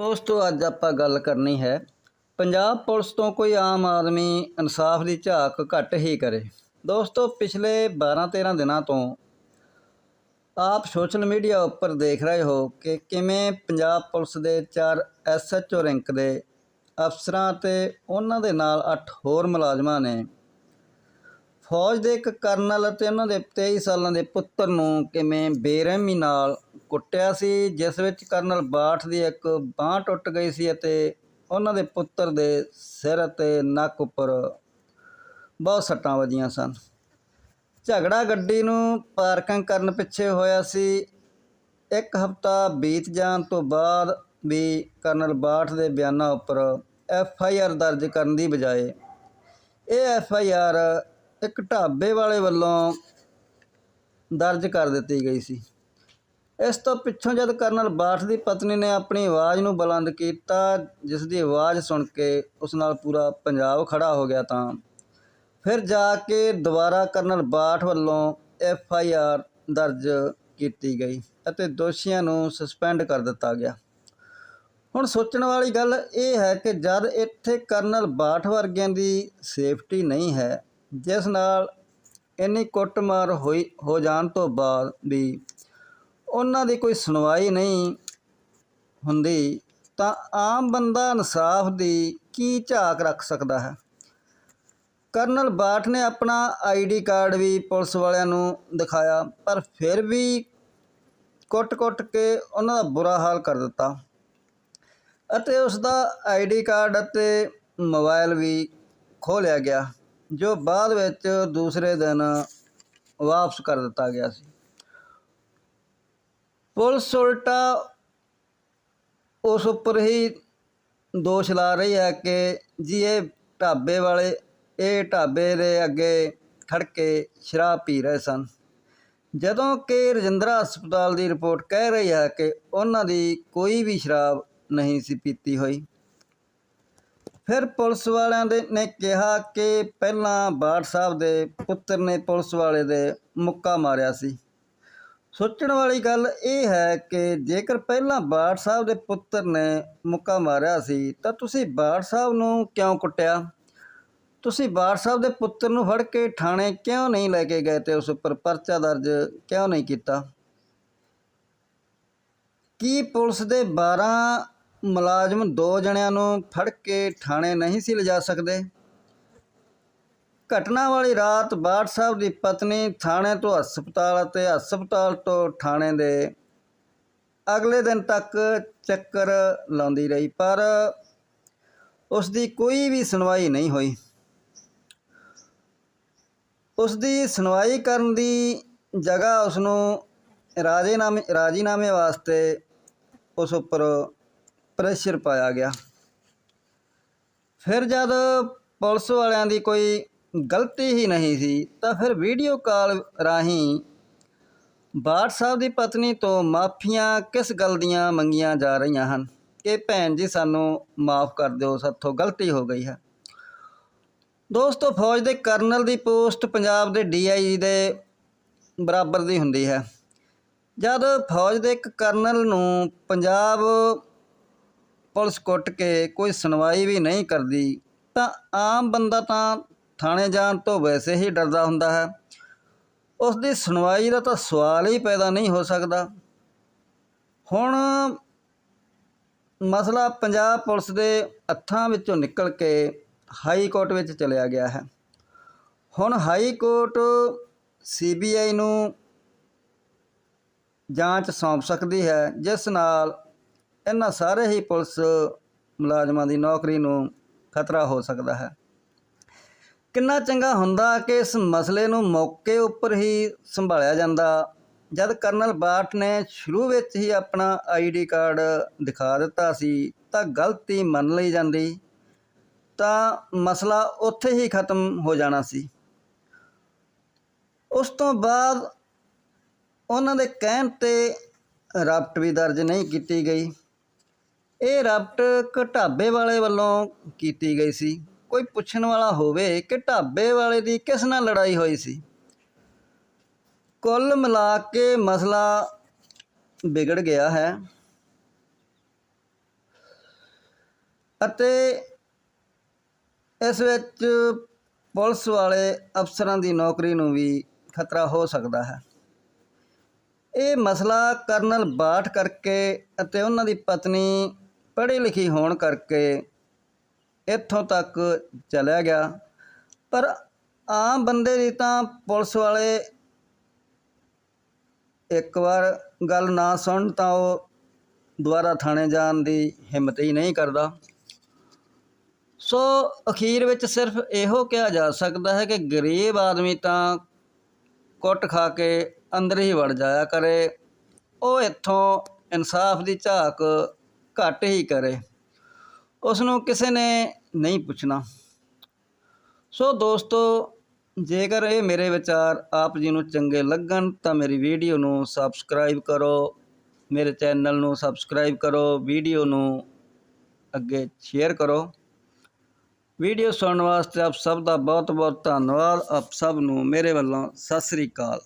ਦੋਸਤੋ ਅੱਜ ਆਪਾਂ ਗੱਲ ਕਰਨੀ ਹੈ, ਪੰਜਾਬ ਪੁਲਿਸ ਤੋਂ ਕੋਈ ਆਮ ਆਦਮੀ ਇਨਸਾਫ ਦੀ ਝਾਕ ਘੱਟ ਹੀ ਕਰੇ। ਦੋਸਤੋ, ਪਿਛਲੇ 12-13 ਦਿਨਾਂ ਤੋਂ ਆਪ ਸੋਸ਼ਲ ਮੀਡੀਆ ਉੱਪਰ ਦੇਖ ਰਹੇ ਹੋ ਕਿ ਕਿਵੇਂ ਪੰਜਾਬ ਪੁਲਿਸ ਦੇ ਚਾਰ ਐਸਐਚਓ ਰੈਂਕ ਦੇ ਅਫਸਰਾਂ ਤੇ ਉਹਨਾਂ ਦੇ ਨਾਲ 8 ਹੋਰ ਮੁਲਾਜ਼ਮਾਂ ਨੇ ਫੌਜ ਦੇ ਇੱਕ ਕਰਨਲ ਅਤੇ ਉਹਨਾਂ ਦੇ 23 ਸਾਲਾਂ ਦੇ ਪੁੱਤਰ ਨੂੰ ਕਿਵੇਂ ਬੇਰਹਿਮੀ ਨਾਲ ਕੁੱਟਿਆ ਸੀ, ਜਿਸ ਵਿੱਚ ਕਰਨਲ ਬਾਠ ਦੀ ਇੱਕ ਬਾਹ ਟੁੱਟ ਗਈ ਸੀ ਅਤੇ ਉਹਨਾਂ ਦੇ ਪੁੱਤਰ ਦੇ ਸਿਰ ਅਤੇ ਨੱਕ ਉੱਪਰ ਬਹੁਤ ਸੱਟਾਂ ਵੱਜੀਆਂ ਸਨ। ਝਗੜਾ ਗੱਡੀ ਨੂੰ ਪਾਰਕਿੰਗ ਕਰਨ ਪਿੱਛੇ ਹੋਇਆ ਸੀ। ਇੱਕ ਹਫ਼ਤਾ ਬੀਤ ਜਾਣ ਤੋਂ ਬਾਅਦ ਵੀ ਕਰਨਲ ਬਾਠ ਦੇ ਬਿਆਨਾਂ ਉੱਪਰ ਐਫ ਆਈ ਆਰ ਦਰਜ ਕਰਨ ਦੀ ਬਜਾਏ ਇਹ ਐਫ ਆਈ ਆਰ ਇੱਕ ਢਾਬੇ ਵਾਲੇ ਵੱਲੋਂ ਦਰਜ ਕਰ ਦਿੱਤੀ ਗਈ ਸੀ। ਇਸ ਤੋਂ ਪਿੱਛੋਂ ਜਦ ਕਰਨਲ ਬਾਠ ਦੀ ਪਤਨੀ ਨੇ ਆਪਣੀ ਆਵਾਜ਼ ਨੂੰ ਬੁਲੰਦ ਕੀਤਾ, ਜਿਸ ਦੀ ਆਵਾਜ਼ ਸੁਣ ਕੇ ਉਸ ਨਾਲ ਪੂਰਾ ਪੰਜਾਬ ਖੜਾ ਹੋ ਗਿਆ ਤਾਂ ਫਿਰ ਜਾ ਕੇ ਦੁਬਾਰਾ ਕਰਨਲ ਬਾਠ ਵੱਲੋਂ ਐਫ ਆਈ ਆਰ ਦਰਜ ਕੀਤੀ ਗਈ ਅਤੇ ਦੋਸ਼ੀਆਂ ਨੂੰ ਸਸਪੈਂਡ ਕਰ ਦਿੱਤਾ ਗਿਆ। ਹੁਣ ਸੋਚਣ ਵਾਲੀ ਗੱਲ ਇਹ ਹੈ ਕਿ ਜਦ ਇੱਥੇ ਕਰਨਲ ਬਾਠ ਵਰਗਿਆਂ ਦੀ ਸੇਫਟੀ ਨਹੀਂ ਹੈ ਜਿਸ ਨਾਲ ਇੰਨੀ ਕੁੱਟਮਾਰ ਹੋਈ, ਹੋ ਜਾਣ ਤੋਂ ਬਾਅਦ ਵੀ ਉਹਨਾਂ ਦੀ ਕੋਈ ਸੁਣਵਾਈ ਨਹੀਂ ਹੁੰਦੀ, ਤਾਂ ਆਮ ਬੰਦਾ ਇਨਸਾਫ ਦੀ ਕੀ ਝਾਕ ਰੱਖ ਸਕਦਾ ਹੈ? ਕਰਨਲ ਬਾਠ ਨੇ ਆਪਣਾ ਆਈਡੀ ਕਾਰਡ ਵੀ ਪੁਲਿਸ ਵਾਲਿਆਂ ਨੂੰ ਦਿਖਾਇਆ, ਪਰ ਫਿਰ ਵੀ ਕੁੱਟ-ਕੁੱਟ ਕੇ ਉਹਨਾਂ ਦਾ ਬੁਰਾ ਹਾਲ ਕਰ ਦਿੱਤਾ। ਅਤੇ ਉਸ ਦਾ ਆਈਡੀ ਕਾਰਡ ਅਤੇ ਮੋਬਾਈਲ ਵੀ ਖੋਹ ਲਿਆ ਗਿਆ। ਜੋ ਬਾਅਦ ਵਿੱਚ ਦੂਸਰੇ ਦਿਨ ਵਾਪਸ ਕਰ ਦਿੱਤਾ ਗਿਆ ਸੀ। ਪੁਲਿਸ ਉਲਟਾ ਉਸ ਉੱਪਰ ਹੀ ਦੋਸ਼ ਲਾ ਰਹੀ ਹੈ ਕਿ ਜੀ ਇਹ ਢਾਬੇ ਵਾਲੇ, ਇਹ ਢਾਬੇ ਦੇ ਅੱਗੇ ਖੜ ਕੇ ਸ਼ਰਾਬ ਪੀ ਰਹੇ ਸਨ। ਜਦੋਂ ਕਿ ਰਜਿੰਦਰਾ ਹਸਪਤਾਲ ਦੀ ਰਿਪੋਰਟ ਕਹਿ ਰਹੀ ਹੈ ਕਿ ਉਹਨਾਂ ਦੀ ਕੋਈ ਵੀ ਸ਼ਰਾਬ ਨਹੀਂ ਸੀ ਪੀਤੀ ਹੋਈ। ਫਿਰ ਪੁਲਿਸ ਵਾਲਿਆਂ ਦੇ ਨੇ ਕਿਹਾ ਕਿ ਪਹਿਲਾਂ ਬਾਠ ਸਾਹਿਬ ਦੇ ਪੁੱਤਰ ਨੇ ਪੁਲਿਸ ਵਾਲੇ ਦੇ ਮੁੱਕਾ ਮਾਰਿਆ ਸੀ। ਸੋਚਣ ਵਾਲੀ ਗੱਲ ਇਹ ਹੈ ਕਿ ਜੇਕਰ ਪਹਿਲਾਂ ਬਾਠ ਸਾਹਿਬ ਦੇ ਪੁੱਤਰ ਨੇ ਮੁੱਕਾ ਮਾਰਿਆ ਸੀ, ਤਾਂ ਤੁਸੀਂ ਬਾਠ ਸਾਹਿਬ ਨੂੰ ਕਿਉਂ ਕੁੱਟਿਆ? ਤੁਸੀਂ ਬਾਠ ਸਾਹਿਬ ਦੇ ਪੁੱਤਰ ਨੂੰ ਫੜ ਕੇ ਥਾਣੇ ਕਿਉਂ ਨਹੀਂ ਲੈ ਕੇ ਗਏ ਤੇ ਉਸ ਉੱਪਰ ਪਰਚਾ ਦਰਜ ਕਿਉਂ ਨਹੀਂ ਕੀਤਾ? ਕੀ ਪੁਲਿਸ ਦੇ 12 ਮੁਲਾਜ਼ਮ ਦੋ ਜਣਿਆਂ ਨੂੰ ਫੜ ਕੇ ਥਾਣੇ ਨਹੀਂ ਸੀ ਲਿਜਾ ਸਕਦੇ। ਘਟਨਾ ਵਾਲੀ ਰਾਤ ਬਾਠ ਸਾਹਿਬ ਦੀ ਪਤਨੀ ਥਾਣੇ ਤੋਂ ਹਸਪਤਾਲ ਅਤੇ ਹਸਪਤਾਲ ਤੋਂ ਥਾਣੇ ਦੇ ਅਗਲੇ ਦਿਨ ਤੱਕ ਚੱਕਰ ਲਾਉਂਦੀ ਰਹੀ, ਪਰ ਉਸ ਦੀ ਕੋਈ ਵੀ ਸੁਣਵਾਈ ਨਹੀਂ ਹੋਈ। ਉਸ ਦੀ ਸੁਣਵਾਈ ਕਰਨ ਦੀ ਜਗ੍ਹਾ ਉਸ ਨੂੰ ਰਾਜੀਨਾਮੇ ਰਾਜੀਨਾਮੇ ਵਾਸਤੇ ਉਸ ਉੱਪਰ ਪ੍ਰੈਸ਼ਰ ਪਾਇਆ ਗਿਆ। ਫਿਰ ਜਦ ਪੁਲਿਸ ਵਾਲਿਆਂ ਦੀ ਕੋਈ ਗਲਤੀ ਹੀ ਨਹੀਂ ਸੀ, ਤਾਂ ਫਿਰ ਵੀਡੀਓ ਕਾਲ ਰਾਹੀਂ ਬਾਠ ਸਾਹਿਬ ਦੀ ਪਤਨੀ ਤੋਂ ਮਾਫੀਆਂ ਕਿਸ ਗੱਲ ਦੀਆਂ ਮੰਗੀਆਂ ਜਾ ਰਹੀਆਂ ਹਨ? ਕਿ ਭੈਣ ਜੀ, ਸਾਨੂੰ ਮਾਫ ਕਰ ਦਿਓ, ਸਾਥੋਂ ਗਲਤੀ ਹੋ ਗਈ ਹੈ। ਦੋਸਤੋ, ਫੌਜ ਦੇ ਕਰਨਲ ਦੀ ਪੋਸਟ ਪੰਜਾਬ ਦੇ ਡੀਆਈਜੀ ਦੇ ਬਰਾਬਰ ਦੀ ਹੁੰਦੀ ਹੈ। ਜਦ ਫੌਜ ਦੇ ਇੱਕ ਕਰਨਲ ਨੂੰ ਪੰਜਾਬ ਪੁਲਿਸ ਕੁੱਟ ਕੇ ਕੋਈ ਸੁਣਵਾਈ ਵੀ ਨਹੀਂ ਕਰਦੀ, ਤਾਂ ਆਮ ਬੰਦਾ ਤਾਂ ਥਾਣੇ ਜਾਣ ਤੋਂ ਵੈਸੇ ਹੀ ਡਰਦਾ ਹੁੰਦਾ ਹੈ। ਉਸ ਦੀ ਸੁਣਵਾਈ ਦਾ ਤਾਂ ਸਵਾਲ ਹੀ ਪੈਦਾ ਨਹੀਂ ਹੋ ਸਕਦਾ। ਹੁਣ ਮਸਲਾ ਪੰਜਾਬ ਪੁਲਿਸ ਦੇ ਹੱਥਾਂ ਵਿੱਚੋਂ ਨਿਕਲ ਕੇ ਹਾਈ ਕੋਰਟ ਵਿੱਚ ਚਲਿਆ ਗਿਆ ਹੈ। ਹੁਣ ਹਾਈ ਕੋਰਟ ਸੀਬੀਆਈ ਨੂੰ ਜਾਂਚ ਸੌਂਪ ਸਕਦੀ ਹੈ, ਜਿਸ ਨਾਲ ਇਹਨਾਂ ਸਾਰੇ ਹੀ ਪੁਲਿਸ ਮੁਲਾਜ਼ਮਾਂ ਦੀ ਨੌਕਰੀ ਨੂੰ ਖਤਰਾ ਹੋ ਸਕਦਾ ਹੈ। ਕਿੰਨਾ ਚੰਗਾ ਹੁੰਦਾ ਕਿ ਇਸ ਮਸਲੇ ਨੂੰ ਮੌਕੇ ਉੱਪਰ ਹੀ ਸੰਭਾਲਿਆ ਜਾਂਦਾ। ਜਦ ਕਰਨਲ ਬਾਟ ਨੇ ਸ਼ੁਰੂ ਵਿੱਚ ਹੀ ਆਪਣਾ ਆਈਡੀ ਕਾਰਡ ਦਿਖਾ ਦਿੱਤਾ ਸੀ, ਤਾਂ ਗਲਤੀ ਮੰਨ ਲਈ ਜਾਂਦੀ, ਤਾਂ ਮਸਲਾ ਉੱਥੇ ਹੀ ਖਤਮ ਹੋ ਜਾਣਾ ਸੀ। ਉਸ ਤੋਂ ਬਾਅਦ ਉਹਨਾਂ ਦੇ ਕਹਿਣ ਤੇ ਰਾਪਟ ਵੀ ਦਰਜ ਨਹੀਂ ਕੀਤੀ ਗਈ। ਇਹ ਰਾਪਟ ਇੱਕ ਢਾਬੇ ਵਾਲੇ ਵੱਲੋਂ ਕੀਤੀ ਗਈ ਸੀ। ਕੋਈ ਪੁੱਛਣ ਵਾਲਾ ਹੋਵੇ ਕਿ ਢਾਬੇ ਵਾਲੇ ਦੀ ਕਿਸ ਨਾਲ ਲੜਾਈ ਹੋਈ ਸੀ। ਕੁੱਲ ਮਿਲਾ ਕੇ ਮਸਲਾ ਵਿਗੜ ਗਿਆ ਹੈ। ਅਤੇ ਇਸ ਵਿੱਚ ਪੁਲਿਸ ਵਾਲੇ ਅਫਸਰਾਂ ਦੀ ਨੌਕਰੀ ਨੂੰ ਵੀ ਖਤਰਾ ਹੋ ਸਕਦਾ ਹੈ। ਇਹ ਮਸਲਾ ਕਰਨਲ ਬਾਠ ਕਰਕੇ ਅਤੇ ਉਹਨਾਂ ਦੀ ਪਤਨੀ ਪੜ੍ਹੀ ਲਿਖੀ ਹੋਣ ਕਰਕੇ ਇੱਥੋਂ ਤੱਕ ਚਲਿਆ ਗਿਆ। ਪਰ ਆਮ ਬੰਦੇ ਦੀ ਤਾਂ ਪੁਲਿਸ ਵਾਲੇ ਇੱਕ ਵਾਰ ਗੱਲ ਨਾ ਸੁਣ ਤਾਂ ਉਹ ਦੁਬਾਰਾ ਥਾਣੇ ਜਾਣ ਦੀ ਹਿੰਮਤ ਹੀ ਨਹੀਂ ਕਰਦਾ। ਸੋ ਅਖੀਰ ਵਿੱਚ ਸਿਰਫ ਇਹੋ ਕਿਹਾ ਜਾ ਸਕਦਾ ਹੈ ਕਿ ਗਰੀਬ ਆਦਮੀ ਤਾਂ ਕੁੱਟ ਖਾ ਕੇ ਅੰਦਰ ਹੀ ਵੜ ਜਾਇਆ ਕਰੇ। ਉਹ ਇੱਥੋਂ ਇਨਸਾਫ ਦੀ ਝਾਕ ਘੱਟ ਹੀ ਕਰੇ। ਉਸ ਨੂੰ ਕਿਸੇ ਨੇ ਨਹੀਂ ਪੁੱਛਣਾ। ਸੋ ਦੋਸਤੋ, ਜੇਕਰ ਇਹ ਮੇਰੇ ਵਿਚਾਰ ਆਪ ਜੀ ਨੂੰ ਚੰਗੇ ਲੱਗਣ, ਤਾਂ ਮੇਰੀ ਵੀਡੀਓ ਨੂੰ ਸਬਸਕ੍ਰਾਈਬ ਕਰੋ। ਮੇਰੇ ਚੈਨਲ ਨੂੰ ਸਬਸਕ੍ਰਾਈਬ ਕਰੋ। ਵੀਡੀਓ ਨੂੰ ਅੱਗੇ ਸ਼ੇਅਰ ਕਰੋ। ਵੀਡੀਓ ਸੁਣਨ ਵਾਸਤੇ ਆਪ ਸਭ ਦਾ ਬਹੁਤ ਬਹੁਤ ਧੰਨਵਾਦ। ਆਪ ਸਭ ਨੂੰ ਮੇਰੇ ਵੱਲੋਂ ਸਤਿ ਸ੍ਰੀ ਅਕਾਲ।